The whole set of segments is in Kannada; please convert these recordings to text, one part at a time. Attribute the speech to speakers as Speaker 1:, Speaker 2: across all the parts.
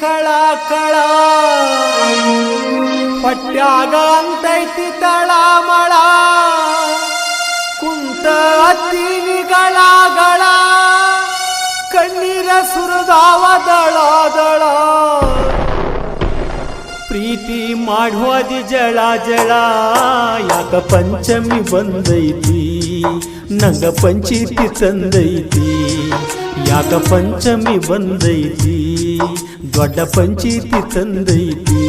Speaker 1: ಕಳ ಕಳ. ಪಟ್ಯಾಗ ಅಂತೈತಿ ತಳಮಳ ಕುಂತ ಹತ್ತಿನಿಗಳ ಗಳ. ಕಣ್ಣೀರ ಸುರದಾವ ದಳ ದಳ. ಪ್ರೀತಿ ಮಾಡುವದಿ ಜಳ ಜಳ. ಯಾಕ ಪಂಚಮಿ ಬಂದೈತಿ, ನಂಗ ಪಂಚೀತಿ ತಂದೈತಿ. ಯಾಕ ಪಂಚಮಿ ಬಂದೈತಿ. ದೊಡ್ಡ ಪಂಚೀತಿ ತಂದೈತಿ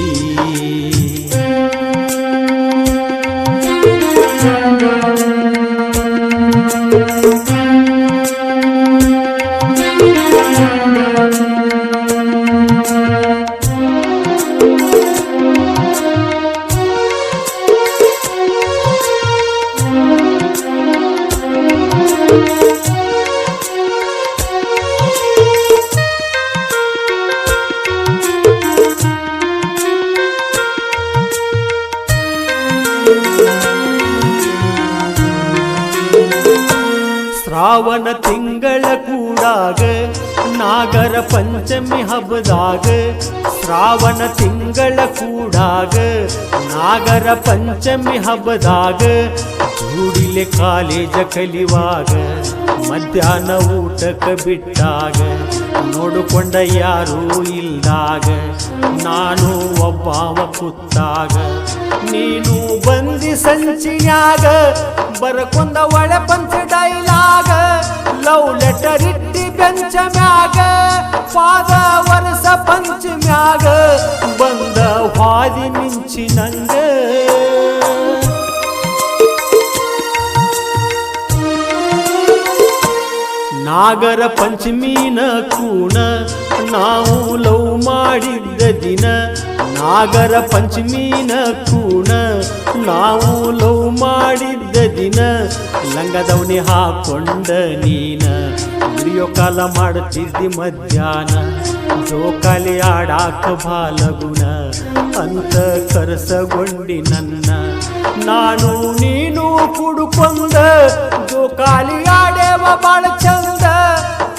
Speaker 1: ಶ್ರಾವಣ ತಿಂಗಳ ಕೂಡಾಗ, ನಾಗರ ಪಂಚಮಿ ಹಬ್ಬದಾಗ, ಶ್ರಾವಣ ತಿಂಗಳ ಕೂಡಾಗ, ನಾಗರ ಪಂಚಮಿ ಹಬ್ಬದಾಗ ಜೂಡಿಲೆ ಕಾಲೇಜ ಕಲಿವಾಗ, ಮಧ್ಯಾಹ್ನ ಊಟಕ್ಕ ಬಿಟ್ಟಾಗ, ನೋಡಿಕೊಂಡ ಯಾರೂ ಇಲ್ದಾಗ, ನಾನು ಒಬ್ಬಾವ ಕುತ್ತಾಗ ನೀನು ಬಂದಿ ಸಂಚಿನ್ಯಾಗ ಬರಕೊಂದ ಒಳೆ ಪಂಚ ಡೈಲಾಗ, ಲವ್ ಲೆಟರ್ ಇಟ್ಟಿ ಬೆಂಚ ಮ್ಯಾಗ, ಪಾದ ವರಸ ಪಂಚಮ್ಯಾಗ ಬಂದ ಹಾದಿ ಮಿಂಚಿ ನಂಗ. ನಾಗರ ಪಂಚಮೀನ ಕೂಣ ನಾವು ಲವ್ ಮಾಡಿದ್ದ ದಿನ, ನಾಗರ ಪಂಚಮೀನ ಕೂಣ ನಾವು ಲವ್ ಮಾಡಿದ್ದ ದಿನ ಲಂಗದವನಿ ಹಾಕೊಂಡ ನೀನ. ವಿಡಿಯೋ ಕಾಲ ಮಾಡುತ್ತಿದ್ದಿ ಮಧ್ಯಾಹ್ನ ಜೋಕಾಲಿ ಆಡಾಕ ಬಾಲಗುಣ ಅಂತ ಕರಸಗೊಂಡಿ ನನ್ನ. ನಾನು ನೀನು ಕುಡುಕೊಂಡ ಜೋಕಾಲಿ ಆಡೇವ ಬಾಳ ಚಂದ.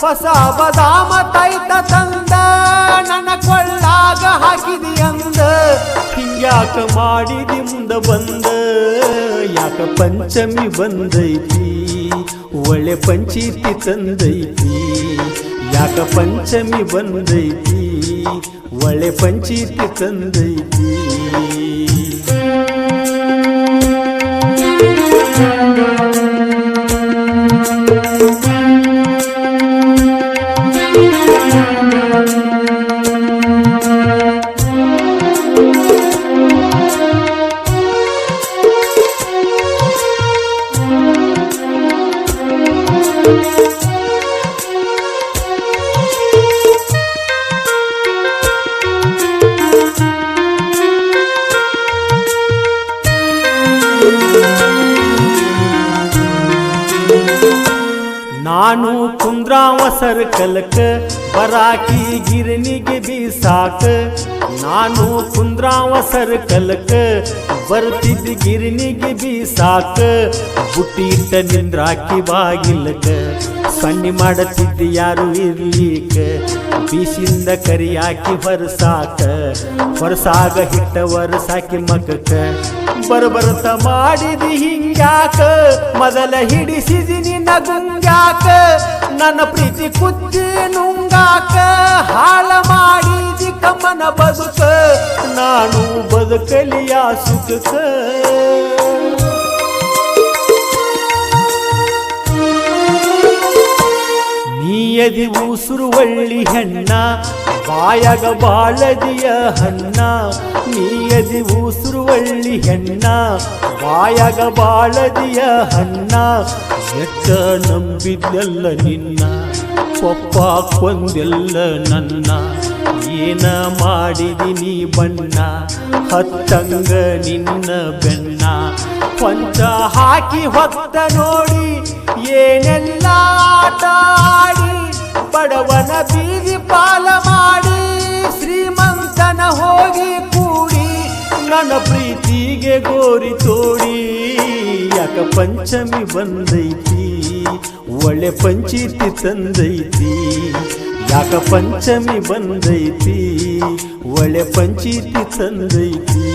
Speaker 1: ಹೊಸ ಬದಾಮ ತೈತ ತಂದ, ನನ್ನ ಕೊಳ್ಳಾಗ ಹಾಕಿದಿ ಹಿಂಗ್ಯಾಕ ಮಾಡಿದಿ ಬಂದ? ಯಾಕ ಪಂಚಮಿ ಬಂದೈತಿ? ಒಳ್ಳೆ ಪಂಚೀತಿ ತಂದೈತಿ. ಯಾಕ ಪಂಚಮಿ ಬಂದೈತಿ? ಒಳ್ಳೆ ಪಂಚೀತಿ ತಂದೈತಿ. ನಾನು ಕುಂದ್ರಾವ ಸರ್ಕಲ್ಕ ಬರಾಕಿ ಗಿರಣಿಗೆ ಬೀಸಾಕ. ನಾನು ಕುಂದ್ರಾವ ಸರ್ಕಲ್ಕ ಬರ್ತಿದ್ದ ಗಿರಣಿಗೆ ಬೀಸಾಕ. ಬುಟ್ಟಿ ಇಟ್ಟ ನಿಂದ್ರಾಕಿ ಬಾಗಿಲಕ ಸಣ್ಣಿ ಮಾಡತಿದ್ದ ಯಾರು ಇರ್ಲಿಕ ಬೀಸಿಂದ ಕರಿಯಾಕಿ ಹೊರಸಾಕ, ಹೊರಸಾಗ ಹಿಟ್ಟ ಹೊರಸಾಕಿ ಮಗಕ ಬರಬರ್ತ ಮಾಡಿದಿ ಹಿಂಗ್ಯಾಕ? ಮೊದಲ ಹಿಡಿಸಿದಿ ನಿನ್ನ ಗುಂಗ್ಯಾಕ? ನನ್ನ ಪ್ರೀತಿ ಕುತ್ತಿ ನುಂಗಾಕ? ಹಾಳ ಮಾಡಿದಿ ಕಮ್ಮನ ಬದುಕ? ನಾನು ಬದುಕಲಿಯ ಸುಖಕ ನೀಯದಿ ಉಸುರು ಒಳ್ಳಿ ಹೆಣ್ಣ ಬಾಯಾಗ ಬಾಳದಿಯ ಹಣ್ಣ, ನೀಯದಿ ಉಸುರುವಳ್ಳಿ ಹೆಣ್ಣ, ಬಾಯಾಗ ಬಾಳದಿಯ ಹಣ್ಣ, ಎಟ್ಟ ನಂಬಿದ್ದೆಲ್ಲ ನಿನ್ನ ಪಪ್ಪ ಕೊಂದೆಲ್ಲ ನನ್ನ, ಏನ ಮಾಡಿದಿ ನೀ ಬಣ್ಣ, ಹತ್ತಂಗ ನಿನ್ನ ಬೆನ್ನ, ಪಂಚ ಹಾಕಿ ಹೊತ್ತ ನೋಡಿ, ಏನೆಲ್ಲ ಬಡವನ ಬೀದಿ ಪಾಲ ಮಾಡಿ ಶ್ರೀಮಂತನ ಹೋಗಿ ಕೂಡಿ ನನ್ನ ಪ್ರೀತಿಗೆ ಗೋರಿ ತೋಡಿ. ಯಾಕ ಪಂಚಮಿ ಬಂದೈತಿ, ಒಳ್ಳೆ ಪಂಚೀತಿ ತಂದೈತಿ. ಯಾಕ ಪಂಚಮಿ ಬಂದೈತಿ, ಒಳ್ಳೆ ಪಂಚೀತಿ ತಂದೈತಿ.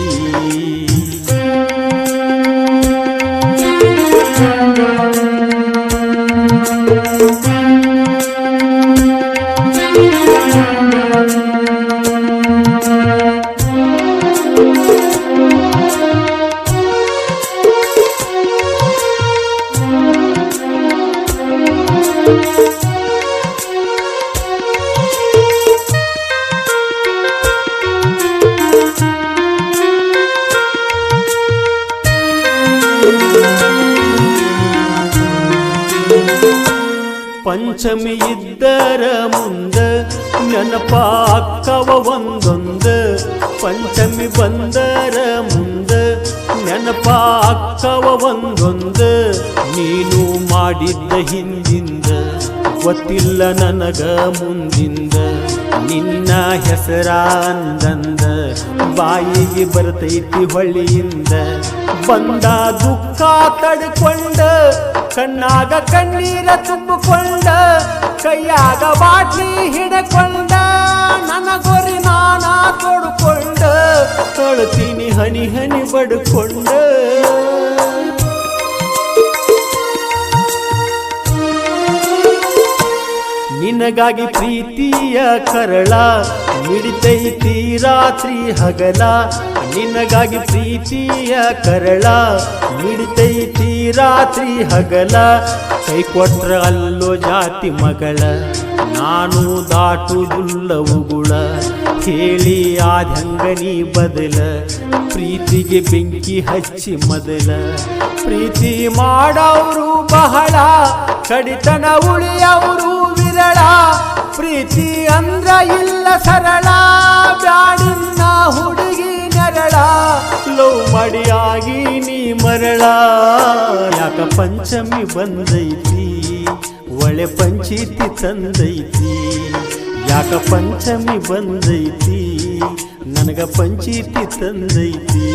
Speaker 1: ಪಂಚಮಿ ಇದ್ದರ ಮುಂದ ನೆನಪಾಕ್ಕವ ಒಂದೊಂದ. ಪಂಚಮಿ ಬಂದರ ಮುಂದ ನೆನಪಾಕ್ಕವ ಒಂದೊಂದ. ನೀನು ಮಾಡಿದ್ದ ಹಿಂದಿಂದ ಗೊತ್ತಿಲ್ಲ ನನಗ ಮುಂದಿಂದ. ನಿನ್ನ ಹೆಸರ ಅಂದಂದ ಬಾಯಿಗೆ ಬರ್ತೈತಿ ಹೊಳ್ಳಿಯಿಂದ. ಬಂದ ದುಃಖ ತಡ್ಕೊಂಡ, ಕಣ್ಣಾಗ ಕಣ್ಣೀರ ತುಂಬಿಕೊಂಡ, ಕೈಯಾಗ ಬಾಟ್ಲಿ ಹಿಡ್ಕೊಂಡ ನನ್ನ ಗೊರಿ ನಾನ ತೊಡ್ಕೊಂಡ, ತೊಳ್ತೀನಿ ಹನಿ ಹನಿ ಬಡ್ಕೊಂಡ. ನಿನಗಾಗಿ ಪ್ರೀತಿಯ ಕರಳ, ಮಿಡಿತೈತಿ ರಾತ್ರಿ ಹಗಲ. ನಿನಗಾಗಿ ಪ್ರೀತಿಯ ಕರಳ, ಮಿಡಿತೈತಿ ರಾತ್ರಿ ಹಗಲ. ಕೈ ಕೊಟ್ರ ಅಲ್ಲೋ ಜಾತಿ ಮಗಳ, ನಾನು ದಾಟುವುದಿಲ್ಲವು ಗುಳ ಹೇಳಿ ಆದಂಗನಿ ಬದಲ, ಪ್ರೀತಿಗೆ ಬೆಂಕಿ ಹಚ್ಚಿ ಮೊದಲ. ಪ್ರೀತಿ ಮಾಡೋರು ಬಹಳ, ಕಡಿತನ ಉಳಿಯವರು ಪ್ರೀತಿ ಅಂದ್ರ ಇಲ್ಲ ಸರಳ ಬ್ಯಾಡಿನ ಹುಡುಗಿ ನೆರಳ. ಲವ್ ಮಡಿಯಾಗಿ ನೀ ಮರಳ. ಯಾಕ ಪಂಚಮಿ ಬಂದೈತಿ? ಒಳೆ ಪಂಚೀತಿ ತಂದೈತಿ. ಯಾಕ ಪಂಚಮಿ ಬಂದೈತಿ? ನನಗ ಪಂಚೀತಿ ತಂದೈತಿ.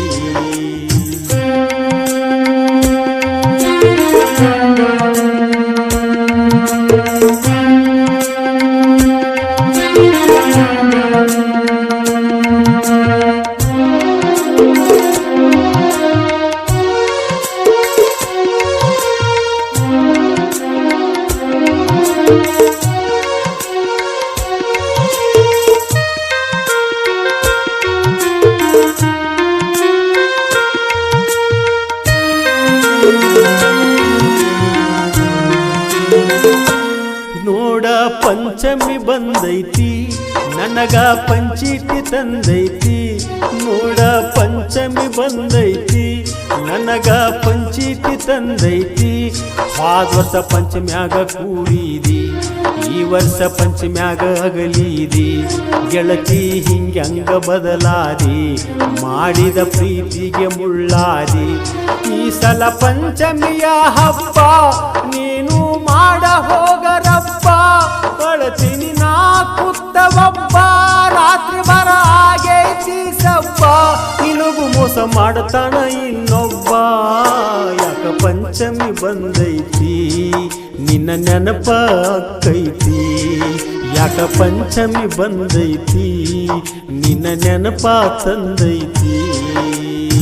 Speaker 1: ಪಂಚಮಿ ಬಂದೈತಿ, ನನಗ ಪಂಚೀತಿ ತಂದೈತಿ. ನೋಡ ಪಂಚಮಿ ಬಂದೈತಿ, ನನಗ ಪಂಚೀತಿ ತಂದೈತಿ. ಹೋದ ವರ್ಷ ಪಂಚಮ್ಯಾಗ ಕೂಡಿದಿ, ಈ ವರ್ಷ ಪಂಚಮ್ಯಾಗ ಅಗಲಿದಿ. ಗೆಳತಿ ಹಿಂಗ್ಯಂಗ ಬದಲಾದಿ, ಮಾಡಿದ ಪ್ರೀತಿಗೆ ಮುಳ್ಳಾದಿ. ಈ ಸಲ ಪಂಚಮಿಯ ಹಬ್ಬ, ನೀನು ಮಾಡ ಹೋಗರಪ್ಪ. ಕಳತೀನಿ ನಾ ಕುತ್ತವಬ್ಬ ರಾತ್ರಿ ಬರ ಆಗೈತಿ ಸಬ್ಬ ನಿನಗೂ ಮೋಸ ಮಾಡ್ತಾನ ಇನ್ನೊಬ್ಬ. ಯಾಕ ಪಂಚಮಿ ಬಂದೈತಿ? ನಿನ್ನ ನೆನಪ ಕೈತಿ ಯಾಕ ಪಂಚಮಿ ಬಂದೈತಿ? ನಿನ್ನ ನೆನಪ ತಂದೈತಿ.